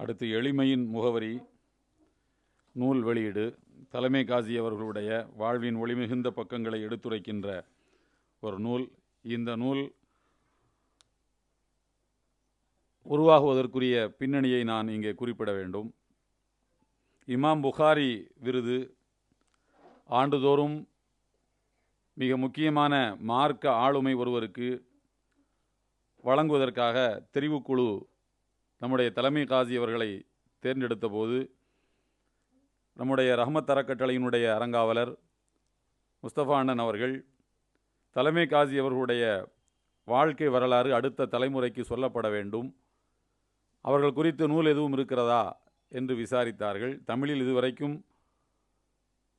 அடுத்து எளிமையின் முகவரி நூல் வெளியீடு. தலைமை காசி அவர்களுடைய வாழ்வின் ஒளிமிகுந்த பக்கங்களை எடுத்துரைக்கின்ற ஒரு நூல். இந்த நூல் உருவாகுவதற்குரிய பின்னணியை நான் இங்கே குறிப்பிட வேண்டும். இமாம் புகாரி விருது ஆண்டுதோறும் மிக முக்கியமான மார்க்க ஆளுமை ஒருவருக்கு வழங்குவதற்காக தெரிவுக்குழு நம்முடைய தலைமை காசி அவர்களை தேர்ந்தெடுத்த போது நம்முடைய ரஹமத் அறக்கட்டளையினுடைய அறங்காவலர் முஸ்தபா அண்ணன் அவர்கள் தலைமை காசி அவர்களுடைய வாழ்க்கை வரலாறு அடுத்த தலைமுறைக்கு சொல்லப்பட வேண்டும். அவர்கள் குறித்து நூல் எதுவும் இருக்கிறதா என்று விசாரித்தார்கள். தமிழில் இதுவரைக்கும்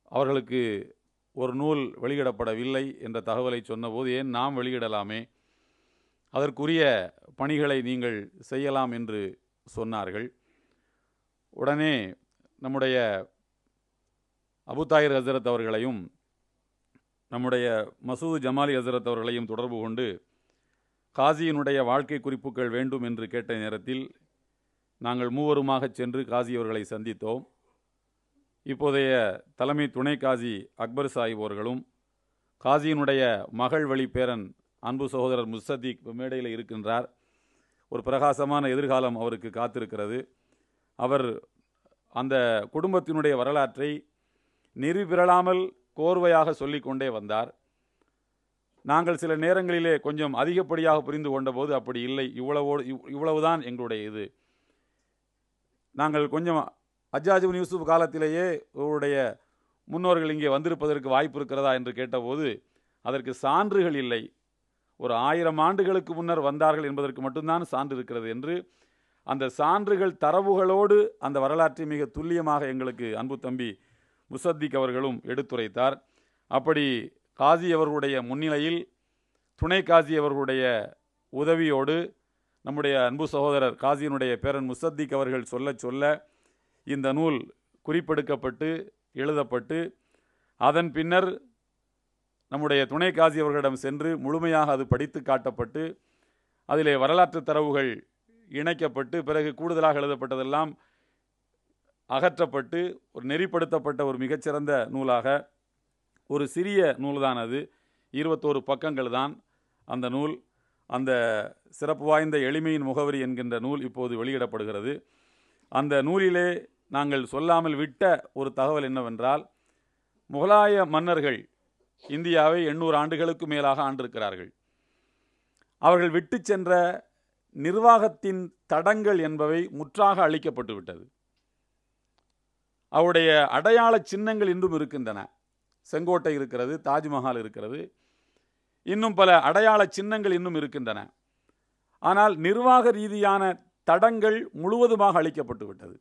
அவர்களுக்கு ஒரு நூல் வெளியிடப்படவில்லை என்ற தகவலை சொன்னபோது ஏன் நாம் வெளியிடலாமே? அதற்குரிய பணிகளை நீங்கள் செய்யலாம் என்று சொன்னார்கள். உடனே நம்முடைய அபுதாயிர் ஹசரத் அவர்களையும் நம்முடைய மசூத் ஜமாலி ஹசரத் அவர்களையும் தொடர்பு கொண்டு காசியினுடைய வாழ்க்கை குறிப்புகள் வேண்டும் என்று கேட்ட நேரத்தில் நாங்கள் மூவருமாக சென்று காசி அவர்களை சந்தித்தோம். இப்போதைய தலைமை துணை காசி அக்பர் சாஹிப் அவர்களும் காசியினுடைய மகள் வழி பேரன் அன்பு சகோதரர் முசத்திக் மேடையில் இருக்கின்றார். ஒரு பிரகாசமான எதிர்காலம் அவருக்கு காத்திருக்கிறது. அவர் அந்த குடும்பத்தினுடைய வரலாற்றை நெறிபிரளாமல் கோர்வையாக சொல்லிக்கொண்டே வந்தார். நாங்கள் சில நேரங்களிலே கொஞ்சம் அதிகப்படியாக புரிந்து கொண்டபோது அப்படி இல்லை. இவ்வளவோடு இவ்- இவ்வளவுதான் எங்களுடைய இது. நாங்கள் கொஞ்சம் அஜாஜிபின் யூசுப் காலத்திலேயே இவருடைய முன்னோர்கள் இங்கே வந்திருப்பதற்கு வாய்ப்பு இருக்கிறதா என்று கேட்டபோது அதற்கு சான்றுகள் இல்லை. ஒரு ஆயிரம் ஆண்டுகளுக்கு முன்னர் வந்தார்கள் என்பதற்கு மட்டும்தான் சான்று இருக்கிறது என்று அந்த சான்றுகள் தரவுகளோடு அந்த வரலாற்றை மிக துல்லியமாக எங்களுக்கு அன்பு தம்பி முசத்திக் அவர்களும் எடுத்துரைத்தார். அப்படி காசி அவர்களுடைய முன்னிலையில் துணை காசி அவர்களுடைய உதவியோடு நம்முடைய அன்பு சகோதரர் காசியினுடைய பேரன் முசத்திக் அவர்கள் சொல்லச் சொல்ல இந்த நூல் குறிப்பெடுக்கப்பட்டு எழுதப்பட்டு அதன் பின்னர் நம்முடைய துணை காசி அவர்களிடம் சென்று முழுமையாக அது படித்து காட்டப்பட்டு அதிலே வரலாற்று தரவுகள் இணைக்கப்பட்டு பிறகு கூடுதலாக எழுதப்பட்டதெல்லாம் அகற்றப்பட்டு ஒரு நெறிப்படுத்தப்பட்ட ஒரு மிகச்சிறந்த நூலாக ஒரு சிறிய நூல்தான் அது இருபத்தோரு பக்கங்கள் தான் அந்த நூல். அந்த சிறப்பு வாய்ந்த எளிமையின் முகவரி என்கின்ற நூல் இப்போது வெளியிடப்படுகிறது. அந்த நூலிலே நாங்கள் சொல்லாமல் விட்ட ஒரு தகவல் என்னவென்றால் முகலாய மன்னர்கள் இந்தியாவை எண்ணூறு ஆண்டுகளுக்கு மேலாக ஆண்டிருக்கிறார்கள். அவர்கள் விட்டு சென்ற நிர்வாகத்தின் தடங்கள் என்பவை முற்றாக அழிக்கப்பட்டு விட்டது. அவருடைய அடையாள சின்னங்கள் இன்றும் இருக்கின்றன. செங்கோட்டை இருக்கிறது தாஜ்மஹால் இருக்கிறது. இன்னும் பல அடையாள சின்னங்கள் இன்னும் இருக்கின்றன. ஆனால் நிர்வாக ரீதியான தடங்கள் முழுவதுமாக அழிக்கப்பட்டு விட்டது.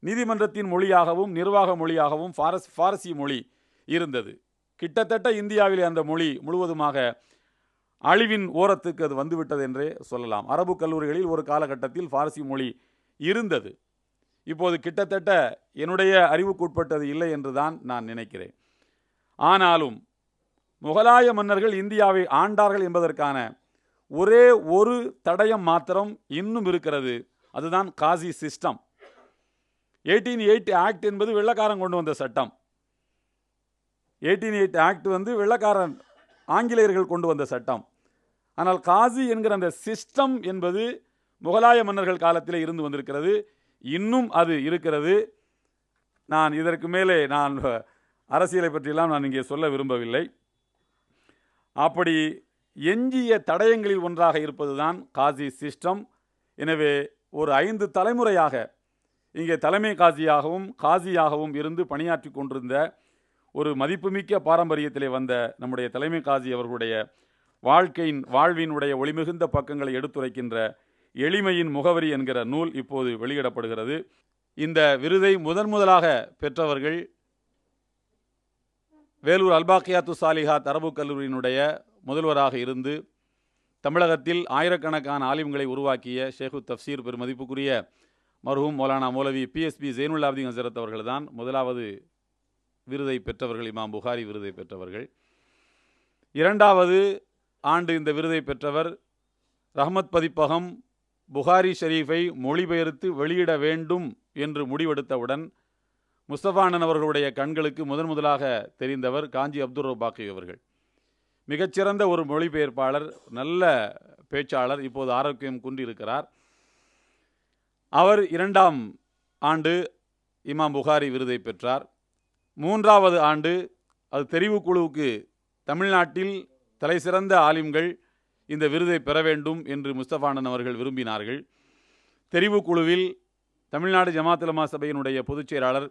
நீதிமன்றத்தின் மொழியாகவும் நிர்வாக மொழியாகவும் பாரஸ் பாரசி மொழி இருந்தது. கிட்டத்தட்ட இந்தியாவிலே அந்த மொழி முழுவதுமாக அழிவின் ஓரத்துக்கு அது வந்துவிட்டது என்றே சொல்லலாம். அரபு கல்லூரிகளில் ஒரு காலகட்டத்தில் பாரசி மொழி இருந்தது. இப்போது கிட்டத்தட்ட என்னுடைய அறிவுக்குட்பட்டது இல்லை என்று தான் நான் நினைக்கிறேன். ஆனாலும் முகலாய மன்னர்கள் இந்தியாவை ஆண்டார்கள் என்பதற்கான ஒரே ஒரு தடயம் மாத்திரம் இன்னும் இருக்கிறது. அதுதான் காசி சிஸ்டம். எயிட்டீன் எயிட் ஆக்ட் என்பது வெள்ளக்காரன் கொண்டு வந்த சட்டம். எயிட்டீன் எயிட் ஆக்ட் வந்து வெள்ளக்காரன் ஆங்கிலேயர்கள் கொண்டு வந்த சட்டம். ஆனால் காசி என்கிற அந்த சிஸ்டம் என்பது முகலாய மன்னர்கள் காலத்தில் இருந்து வந்திருக்கிறது. இன்னும் அது இருக்கிறது. நான் இதற்கு மேலே நான் அரசியலை பற்றியெல்லாம் நான் இங்கே சொல்ல விரும்பவில்லை. அப்படி எஞ்சிய தடயங்களில் ஒன்றாக இருப்பதுதான் காசி சிஸ்டம். எனவே ஒரு ஐந்து தலைமுறையாக இங்கே தலைமை காசியாகவும் காசியாகவும் இருந்து பணியாற்றி கொண்டிருந்த ஒரு மதிப்புமிக்க பாரம்பரியத்திலே வந்த நம்முடைய தலைமை காசி அவர்களுடைய வாழ்க்கையின் வாழ்வினுடைய ஒளிமிகுந்த பக்கங்களை எடுத்துரைக்கின்ற எளிமையின் முகவரி என்கிற நூல் இப்போது வெளியிடப்படுகிறது. இந்த விருதை முதன் முதலாக பெற்றவர்கள் வேலூர் அல்பாக்கியாத்து சாலிஹாத் அரபு கல்லூரியினுடைய முதல்வராக இருந்து தமிழகத்தில் ஆயிரக்கணக்கான ஆலிம்களை உருவாக்கிய ஷேகு தப்சீர் பெருமதிப்புக்குரிய மர்ஹூம் மௌலானா மௌலவி பிஎஸ்பி ஜெயினுல் ஹசரத் அவர்கள்தான் முதலாவது விருதை பெற்றவர்கள் இமாம் புகாரி விருதை பெற்றவர்கள். இரண்டாவது ஆண்டு இந்த விருதை பெற்றவர் ரஹமத் பதிப்பகம் புகாரி ஷரீஃபை மொழிபெயர்த்து வெளியிட வேண்டும் என்று முடிவெடுத்தவுடன் முஸ்தபானன் அவர்களுடைய கண்களுக்கு முதன் முதலாக தெரிந்தவர் காஞ்சி அப்துல் ரபாக்கி அவர்கள். மிகச்சிறந்த ஒரு மொழிபெயர்ப்பாளர் நல்ல பேச்சாளர் இப்போது ஆரோக்கியம் குன்றிருக்கிறார் அவர் இரண்டாம் ஆண்டு இமாம் புகாரி விருதை பெற்றார். மூன்றாவது ஆண்டு அது தெரிவுக்குழுவுக்கு தமிழ்நாட்டில் தலைசிறந்த ஆலிம்கள் இந்த விருதை பெற வேண்டும் என்று முஸ்தபானன் அவர்கள் விரும்பினார்கள். தெரிவுக்குழுவில் தமிழ்நாடு ஜமாத்துலமா சபையினுடைய பொதுச் செயலாளர்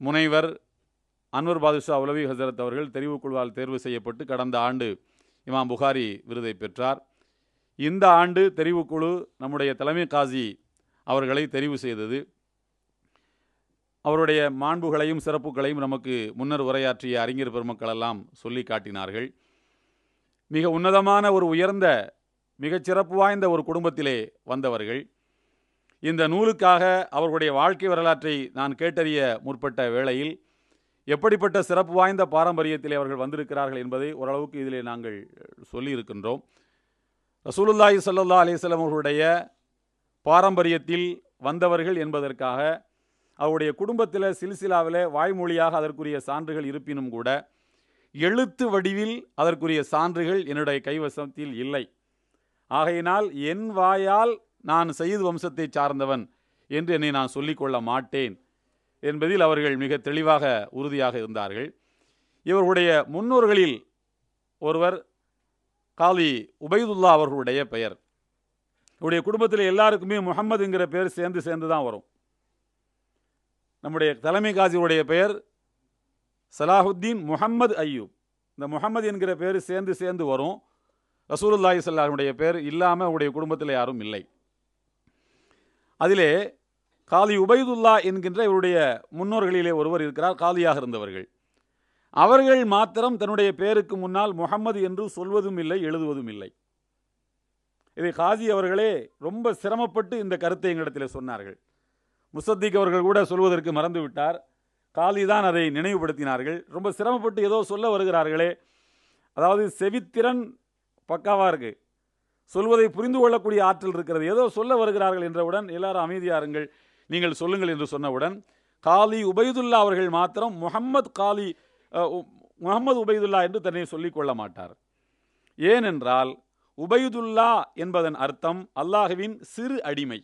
முனைவர் அன்வர் பாதுஷா உலவி ஹசரத் அவர்கள் தெரிவுக்குழுவால் தேர்வு செய்யப்பட்டு கடந்த ஆண்டு இமாம் புகாரி விருதை பெற்றார். இந்த ஆண்டு தெரிவுக்குழு நம்முடைய தலைமை காசி அவர்களை தெரிவு செய்தது. அவருடைய மாண்புகளையும் சிறப்புகளையும் நமக்கு முன்னர் உரையாற்றிய அறிஞர் பெருமக்கள் எல்லாம் சொல்லி காட்டினார்கள். மிக உன்னதமான ஒரு உயர்ந்த மிகச்சிறப்பு வாய்ந்த ஒரு குடும்பத்திலே வந்தவர்கள். இந்த நூலுக்காக அவர்களுடைய வாழ்க்கை வரலாற்றை நான் கேட்டறிய முற்பட்ட வேளையில் எப்படிப்பட்ட சிறப்பு வாய்ந்த பாரம்பரியத்திலே அவர்கள் வந்திருக்கிறார்கள் என்பதை ஓரளவுக்கு இதிலே நாங்கள் சொல்லியிருக்கின்றோம். ரசூலுல்லாஹி சல்லா அலிஸ்லாம் அவர்களுடைய பாரம்பரியத்தில் வந்தவர்கள் என்பதற்காக அவருடைய குடும்பத்தில் சில்சிலாவில் வாய்மொழியாக அதற்குரிய சான்றுகள் இருப்பினும் கூட எழுத்து வடிவில் அதற்குரிய சான்றுகள் என்னுடைய கைவசத்தில் இல்லை. ஆகையினால் என் வாயால் நான் செய்து வம்சத்தை சார்ந்தவன் என்று என்னை நான் சொல்லிக்கொள்ள மாட்டேன் என்பதில் அவர்கள் மிக தெளிவாக உறுதியாக இருந்தார்கள். இவர்களுடைய முன்னோர்களில் ஒருவர் காலி உபைதுல்லா அவர்களுடைய பெயர். இவருடைய குடும்பத்தில் எல்லாருக்குமே முகம்மதுங்கிற பேர் சேர்ந்து சேர்ந்து தான் வரும். நம்முடைய தலைமை காசியுடைய பெயர் சலாஹுத்தீன் முகம்மது ஐயூப். இந்த முகம்மது என்கிற பேர் சேர்ந்து சேர்ந்து வரும். ரசூலுல்லாஹி சல்லாஹுடைய பேர் இல்லாமல் அவருடைய குடும்பத்தில் யாரும் இல்லை. அதிலே காலி உபைதுல்லா என்கின்ற இவருடைய முன்னோர்களிலே ஒருவர் இருக்கிறார் காலியாக இருந்தவர்கள். அவர்கள் மாத்திரம் தன்னுடைய பேருக்கு முன்னால் முகம்மது என்று சொல்வதும் இல்லை எழுதுவதும் இல்லை. இதை காசி அவர்களே ரொம்ப சிரமப்பட்டு இந்த கருத்தை எங்களிடத்தில் சொன்னார்கள். முசத்திக் அவர்கள் கூட சொல்வதற்கு மறந்துவிட்டார். காலிதான் காலி தான் அதை நினைவுபடுத்தினார்கள். ரொம்ப சிரமப்பட்டு ஏதோ சொல்ல வருகிறார்களே. அதாவது செவித்திறன் பக்காவாக இருக்கு. சொல்வதை புரிந்து கொள்ளக்கூடிய ஆற்றல் இருக்கிறது. ஏதோ சொல்ல வருகிறார்கள் என்றவுடன் எல்லாரும் அமைதியாருங்கள் நீங்கள் சொல்லுங்கள் என்று சொன்னவுடன் காலி உபைதுல்லா அவர்கள் மாத்திரம் முகம்மது காலி முகமது உபைதுல்லா என்று தன்னை சொல்லிக் கொள்ள மாட்டார். ஏனென்றால் உபைதுல்லா என்பதன் அர்த்தம் அல்லாஹுவின் சிறு அடிமை.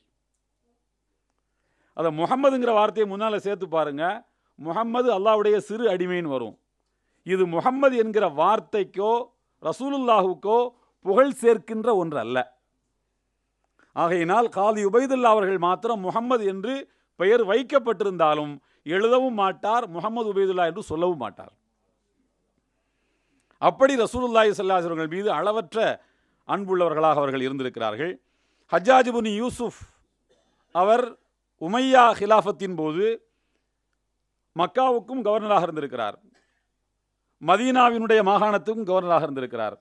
அதை முகம்மதுங்கிற வார்த்தையை முன்னால் சேர்த்து பாருங்கள் முகம்மது அல்லாவுடைய சிறு அடிமைன்னு வரும். இது முகம்மது என்கிற வார்த்தைக்கோ ரசூலுல்லாஹுக்கோ புகழ் சேர்க்கின்ற ஒன்று அல்ல ஆகையினால் காலி உபைதுல்லா அவர்கள் மாத்திரம் முகம்மது என்று பெயர் வைக்கப்பட்டிருந்தாலும் எழுதவும் மாட்டார் முகமது உபைதுல்லா என்று சொல்லவும் மாட்டார். அப்படி ரசூலுல்லாஹி சல்லாஹ் அவர்கள் மீது அளவற்ற அன்புள்ளவர்களாக அவர்கள் இருந்திருக்கிறார்கள். ஹஜ்ஜாஜிபுனி யூசுஃப் அவர் உமையா ஹிலாஃபத்தின் போது மக்காவுக்கும் கவர்னராக இருந்திருக்கிறார். மதீனாவினுடைய மாகாணத்துக்கும் கவர்னராக இருந்திருக்கிறார்.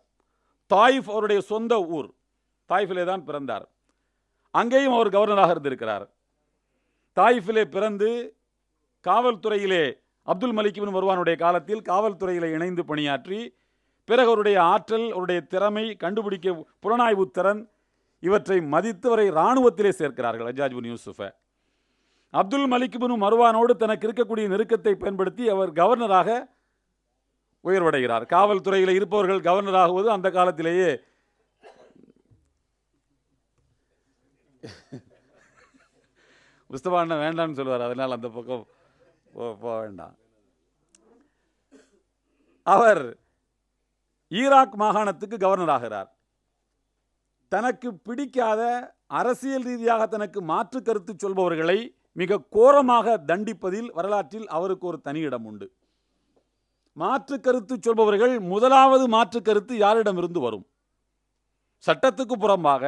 தாயிஃப் அவருடைய சொந்த ஊர் தாயிஃபிலே தான் பிறந்தார். அங்கேயும் அவர் கவர்னராக இருந்திருக்கிறார். தாயிஃபிலே பிறந்து காவல்துறையிலே அப்துல் மலிக்கிபின் வருவானுடைய காலத்தில் காவல்துறையில் இணைந்து பணியாற்றி பிறகு அவருடைய ஆற்றல் அவருடைய திறமை கண்டுபிடிக்க புலனாய்வு திறன் இவற்றை மதித்தவரை இராணுவத்திலே சேர்க்கிறார்கள் அஜாஜ் பின் யூசுஃபை. அப்துல் மலிக் பின் மருவானோடு தனக்கு இருக்கக்கூடிய நெருக்கத்தை பயன்படுத்தி அவர் கவர்னராக உயர்வடைகிறார். காவல்துறையில் இருப்பவர்கள் கவர்னராகுவது அந்த காலத்திலேயே முஸ்தபா வேண்டாம்னு சொல்லுவார் அதனால் அந்த பக்கம் போக வேண்டாம். அவர் ஈராக் மாகாணத்துக்கு கவர்னர் ஆகிறார் தனக்கு பிடிக்காத அரசியல் ரீதியாக தனக்கு மாற்று கருத்து சொல்பவர்களை மிக கோரமாக தண்டிப்பதில் வரலாற்றில் அவருக்கு ஒரு தனி இடம் உண்டு. மாற்று கருத்து சொல்பவர்கள் முதலாவது மாற்று கருத்து யாரிடமிருந்து வரும்? சட்டத்துக்கு புறம்பாக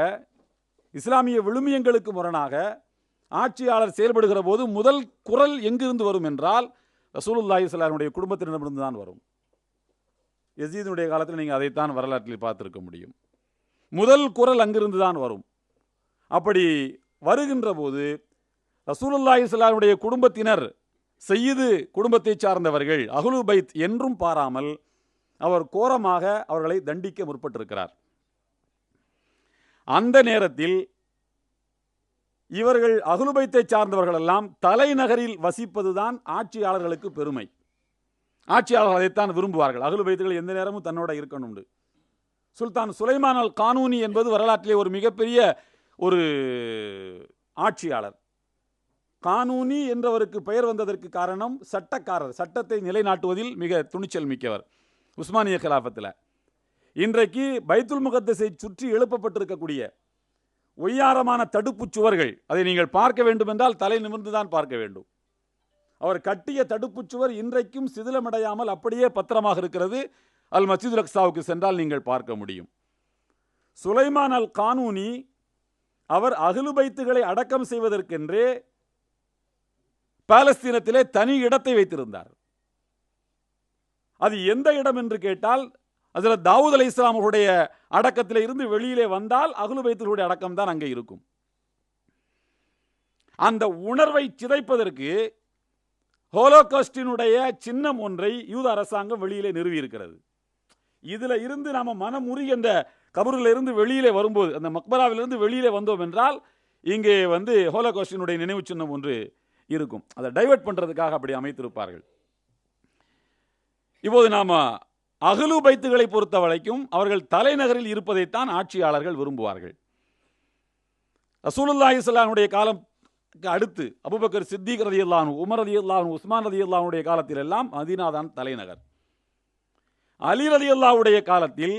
இஸ்லாமிய விழுமியங்களுக்கு முரணாக ஆட்சியாளர் செயல்படுகிற போது முதல் குரல் எங்கிருந்து வரும் என்றால் ரசூலுல்லாஹி சலாமுடைய குடும்பத்தினரிடமிருந்து தான் வரும். எசீதனுடைய காலத்தில் நீங்கள் அதைத்தான் வரலாற்றில் பார்த்துருக்க முடியும். முதல் குரல் அங்கிருந்து தான் வரும். அப்படி வருகின்ற போது ரசூலுல்லாஹி இஸ்லாமுடைய குடும்பத்தினர் செய்து குடும்பத்தை சார்ந்தவர்கள் அகுலு பைத் என்றும் பாராமல் அவர் கோரமாக அவர்களை தண்டிக்க முற்பட்டிருக்கிறார். அந்த நேரத்தில் இவர்கள் அகுலுபைத்தை சார்ந்தவர்களெல்லாம் தலைநகரில் வசிப்பதுதான் ஆட்சியாளர்களுக்கு பெருமை. ஆட்சியாளர்கள் அதைத்தான் விரும்புவார்கள். அகுலுபைத்துகள் எந்த நேரமும் தன்னோட இருக்கணும்னு. சுல்தான் சுலைமான் அல் கானூனி என்பது வரலாற்றிலே ஒரு மிகப்பெரிய ஒரு ஆட்சியாளர். கானூனி என்றவருக்கு பெயர் வந்ததற்கு காரணம் சட்டக்காரர் சட்டத்தை நிலைநாட்டுவதில் மிக துணிச்சல் மிக்கவர் உஸ்மானிய கலாபத்தில். இன்றைக்கு பைத்துல் முகத்தஸை சுற்றி எழுப்பப்பட்டிருக்கக்கூடிய ஒய்யாரமான தடுப்புச் சுவர்கள் அதை நீங்கள் பார்க்க வேண்டும் என்றால் தலை நிமிர்ந்து தான் பார்க்க வேண்டும். அவர் கட்டிய தடுப்புச் சுவர் இன்றைக்கும் சிதிலமடையாமல் அப்படியே பத்திரமாக இருக்கிறது. அல் மசீதுல் அக்ஸாவுக்கு சென்றால் நீங்கள் பார்க்க முடியும். சுலைமான் அல் கானூனி அவர் அகிலுபைத்துகளை அடக்கம் செய்வதற்கென்றே பாலஸ்தீனத்திலே தனி இடத்தை வைத்திருந்தார். அது எந்த இடம் என்று கேட்டால் அதில் தாவூத் அலை இஸ்லாமுடைய அடக்கத்தில் இருந்து வெளியிலே வந்தால் அகுலுபைத்தருடைய அடக்கம் தான் அங்கே இருக்கும். அந்த உணர்வை சிதைப்பதற்கு ஹோலோகாஸ்டினுடைய சின்னம் ஒன்றை யூத அரசாங்கம் வெளியிலே நிறுவியிருக்கிறது. இதுல இருந்து நாம மனமுறி அந்த கபூரில் இருந்து வெளியிலே வரும்போது அந்த மக்பராவிலிருந்து வெளியிலே வந்தோம் என்றால் இங்கே வந்து ஹோலோகாஸ்டினுடைய நினைவு சின்னம் ஒன்று இருக்கும். அதை டைவர்ட் பண்றதுக்காக அப்படி அமைத்திருப்பார்கள். இப்போது நாம அகலு பைத்துகளை பொறுத்த வரைக்கும் அவர்கள் தலைநகரில் இருப்பதைத்தான் ஆட்சியாளர்கள் விரும்புவார்கள். ரசூலுல்லாஹி ஸல்லல்லாஹுடைய காலம் அடுத்து அபுபக்கர் சித்திக் ரதியல்லானு உமர் ரதியல்லானு உஸ்மான் ரதியல்லானுடைய காலத்தில் எல்லாம் மதீனா தான் தலைநகர். அலி ரதியல்லாவுடைய காலத்தில்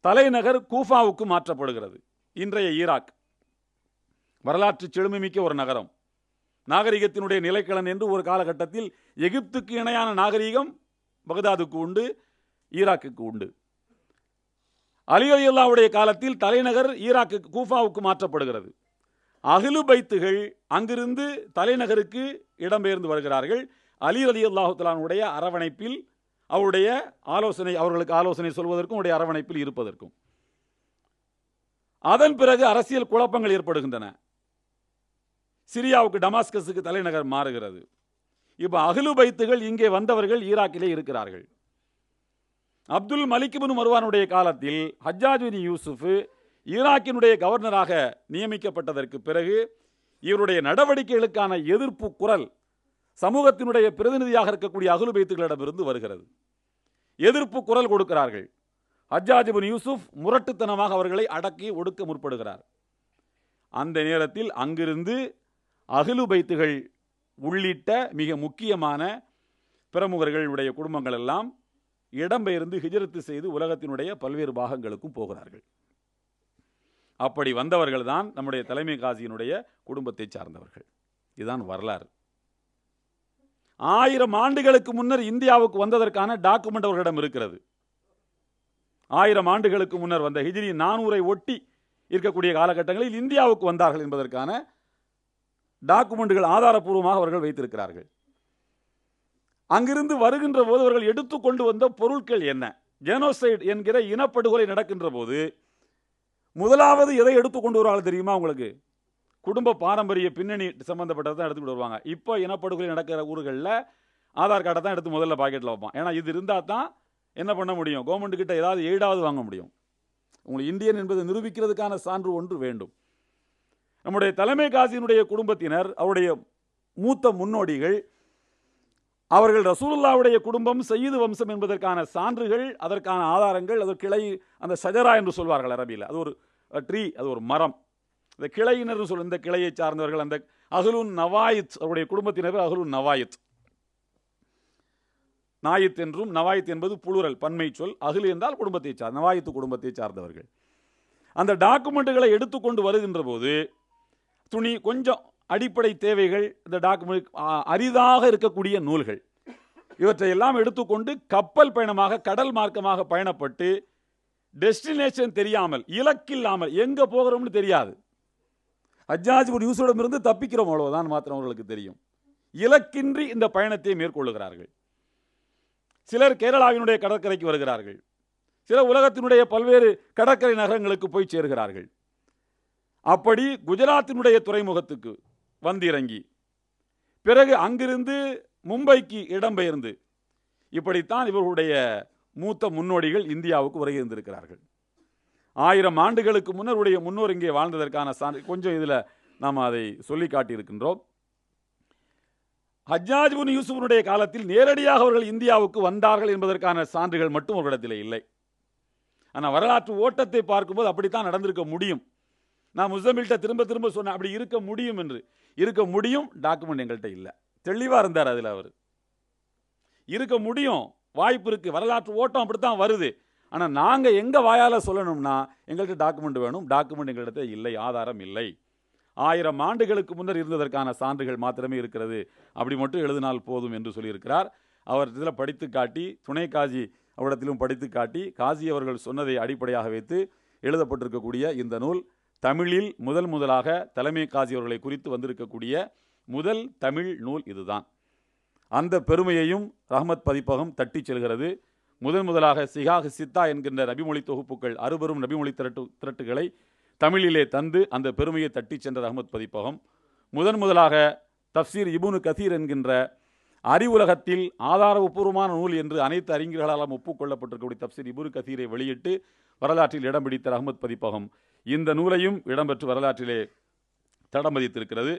தலைநகர் கூஃபாவுக்கு மாற்றப்படுகிறது. இன்றைய ஈராக் வரலாற்று செழுமைமிக்க ஒரு நகரம். நாகரிகத்தினுடைய நிலைக்களன் என்று ஒரு காலகட்டத்தில் எகிப்துக்கு இணையான நாகரிகம் பகதாதுக்கு உண்டு ஈராக்குக்கு உண்டு. அலி அலியுல்லாவுடைய காலத்தில் தலைநகர் ஈராக்கு கூஃபாவுக்கு மாற்றப்படுகிறது. அகிலு பைத்துகள் அங்கிருந்து தலைநகருக்கு இடம்பெயர்ந்து வருகிறார்கள். அலி அலி அல்லாஹுத்தலானுடைய அரவணைப்பில் அவருடைய ஆலோசனை அவர்களுக்கு ஆலோசனை சொல்வதற்கும் அவருடைய அரவணைப்பில் இருப்பதற்கும். அதன் பிறகு அரசியல் குழப்பங்கள் ஏற்படுகின்றன. சிரியாவுக்கு டமாஸ்கஸுக்கு தலைநகர் மாறுகிறது. இப்போ அகிலு பைத்துகள் இங்கே வந்தவர்கள் ஈராக்கிலே இருக்கிறார்கள். அப்துல் மலிக்பின் மருவானுடைய காலத்தில் ஹஜ்ஜாஜினி பின் யூசுஃப் ஈராக்கினுடைய கவர்னராக நியமிக்கப்பட்டதற்கு பிறகு இவருடைய நடவடிக்கைகளுக்கான எதிர்ப்பு குரல் சமூகத்தினுடைய பிரதிநிதியாக இருக்கக்கூடிய அகுலு பைத்துகளிடமிருந்து வருகிறது. எதிர்ப்பு குரல் கொடுக்கிறார்கள். ஹஜ்ஜாஜிபின் யூசுப் முரட்டுத்தனமாக அவர்களை அடக்கி ஒடுக்க முற்படுகிறார். அந்த நேரத்தில் அங்கிருந்து அகிலு பைத்துகள் உள்ளிட்ட மிக முக்கியமான பிரமுகர்களுடைய குடும்பங்கள் எல்லாம் இடம்பெயர்ந்து ஹிஜரத்து செய்து உலகத்தினுடைய பல்வேறு பாகங்களுக்கும் போகிறார்கள். அப்படி வந்தவர்கள் தான் நம்முடைய தலைமை காசியினுடைய குடும்பத்தை சார்ந்தவர்கள். இதுதான் வரலாறு. ஆயிரம் ஆண்டுகளுக்கு முன்னர் இந்தியாவுக்கு வந்ததற்கான டாக்குமெண்ட் அவர்களிடம் இருக்கிறது. ஆயிரம் ஆண்டுகளுக்கு முன்னர் வந்த ஹிஜிரி நானூரை ஒட்டி இருக்கக்கூடிய காலகட்டங்களில் இந்தியாவுக்கு வந்தார்கள் என்பதற்கான டாக்குமெண்ட்டுகள் ஆதாரப்பூர்வமாக அவர்கள் வைத்திருக்கிறார்கள். அங்கிருந்து வருகின்ற போது அவர்கள் எடுத்துக்கொண்டு வந்த பொருட்கள் என்ன? ஜெனோசைட் என்கிற இனப்படுகொலை நடக்கின்ற போது முதலாவது எதை எடுத்துக்கொண்டு வருவார்கள் தெரியுமா உங்களுக்கு? குடும்ப பாரம்பரிய பின்னணி சம்பந்தப்பட்டதை தான் எடுத்துக்கிட்டு வருவாங்க. இப்போ இனப்படுகொலை நடக்கிற ஊர்களில் ஆதார் கார்டை தான் எடுத்து முதல்ல பாக்கெட்டில் வைப்பான். ஏன்னா இது இருந்தால் தான் என்ன பண்ண முடியும்? கவர்மெண்ட் கிட்ட ஏதாவது எய்டாவது வாங்க முடியும். உங்களுக்கு இந்தியன் என்பதை நிரூபிக்கிறதுக்கான சான்று ஒன்று வேண்டும். நம்முடைய தலைமை காசியினுடைய குடும்பத்தினர் அவருடைய மூத்த முன்னோடிகள் அவர்கள் ரசூலுல்லாவுடைய குடும்பம் சயீது வம்சம் என்பதற்கான சான்றுகள் அதற்கான ஆதாரங்கள் அது கிளை அந்த சஜரா என்று சொல்வார்கள் அரபியில். அது ஒரு ட்ரீ அது ஒரு மரம். இந்த கிளையினர் சொல் இந்த கிளையை சார்ந்தவர்கள் அந்த அகலுன் நவாயித் அவருடைய குடும்பத்தினர் அகலுன் நவாயித். நாயித் என்றும் நவாயித் என்பது புளுரல் பன்மை சொல். அகில் என்றால் குடும்பத்தை சார் நவாயித்து குடும்பத்தை சார்ந்தவர்கள். அந்த டாக்குமெண்ட்டுகளை எடுத்துக்கொண்டு வருகின்ற போது துணி கொஞ்சம் அடிப்படை தேவைகள் இந்த டாக்குமெண்ட் அரிதாக இருக்கக்கூடிய நூல்கள். இவற்றையெல்லாம் எடுத்துக்கொண்டு கப்பல் பயணமாக கடல் மார்க்கமாக பயணப்பட்டு டெஸ்டினேஷன் தெரியாமல் இலக்கில்லாமல் எங்கே போகிறோம்னு தெரியாது. ஹஜ்ஜாஜ் ஒரு யூசுடம் இருந்து தப்பிக்கிறோம் அவ்வளோதான் மாத்திரம் அவர்களுக்கு தெரியும். இலக்கின்றி இந்த பயணத்தை மேற்கொள்ளுகிறார்கள். சிலர் கேரளாவினுடைய கடற்கரைக்கு வருகிறார்கள். சிலர் உலகத்தினுடைய பல்வேறு கடற்கரை நகரங்களுக்கு போய் சேர்கிறார்கள். அப்படி குஜராத்தினுடைய துறைமுகத்துக்கு வந்திறங்கி பிறகு அங்கிருந்து மும்பைக்கு இடம்பெயர்ந்து இப்படித்தான் இவர்களுடைய மூத்த முன்னோடிகள் இந்தியாவுக்கு வருகை இருந்திருக்கிறார்கள் ஆயிரம் ஆண்டுகளுக்கு முன்னர் உடைய முன்னோர் இங்கே வாழ்ந்ததற்கான சான்று கொஞ்சம் இதில் நாம் அதை சொல்லி காட்டியிருக்கின்றோம். ஹஜ்ஜாஜ் புன் யூசுஃபனுடைய காலத்தில் நேரடியாக அவர்கள் இந்தியாவுக்கு வந்தார்கள் என்பதற்கான சான்றுகள் மட்டும் அவர்களிடத்தில் இல்லை. ஆனால் வரலாற்று ஓட்டத்தை பார்க்கும்போது அப்படித்தான் நடந்திருக்க முடியும். நான் முசமில்கிட்ட திரும்ப திரும்ப சொன்னேன் அப்படி இருக்க முடியும் என்று. இருக்க முடியும் டாக்குமெண்ட் எங்கள்கிட்ட இல்லை. தெளிவாக இருந்தார் அதில் அவர். இருக்க முடியும் வாய்ப்பு இருக்குது வரலாற்று ஓட்டம் அப்படித்தான் வருது. ஆனால் நாங்கள் எங்கள் வாயால் சொல்லணும்னா எங்கள்கிட்ட டாக்குமெண்ட் வேணும் டாக்குமெண்ட் எங்கள்கிட்ட இல்லை ஆதாரம் இல்லை. ஆயிரம் ஆண்டுகளுக்கு முன்னர் இருந்ததற்கான சான்றுகள் மாத்திரமே இருக்கிறது. அப்படி மட்டும் எழுதினால் போதும் என்று சொல்லியிருக்கிறார். அவர் இதில் படித்து காட்டி துணை காஜி அவரிடத்திலும் படித்து காட்டி காஜி அவர்கள் சொன்னதை அடிப்படையாக வைத்து எழுதப்பட்டிருக்கக்கூடிய இந்த நூல் தமிழில் முதல் முதலாக தலைமை காசியவர்களை குறித்து வந்திருக்கக்கூடிய முதல் தமிழ் நூல் இதுதான். அந்த பெருமையையும் ரஹமத் பதிப்பகம் தட்டிச் செல்கிறது. முதன் முதலாக சிகாக சித்தா என்கின்ற நபிமொழி தொகுப்புகள் அறுபெரும் நபிமொழி திரட்டு திரட்டுகளை தமிழிலே தந்து அந்த பெருமையை தட்டிச் சென்ற ரஹமத் பதிப்பகம். முதன் முதலாக தப்சீர் இபுனு கதீர் என்கின்ற அறிவுலகத்தில் ஆதாரபூர்வமான நூல் என்று அனைத்து அறிஞர்களாலும் ஒப்புக்கொள்ளப்பட்டிருக்கக்கூடிய தப்சீர் இபுனு கதீரை வெளியிட்டு வரலாற்றில் இடம் பிடித்த ரஹமத் பதிப்பகம். இந்த நூலையும் இடம்பெற்று வரலாற்றிலே தடம் பதித்திருக்கிறது.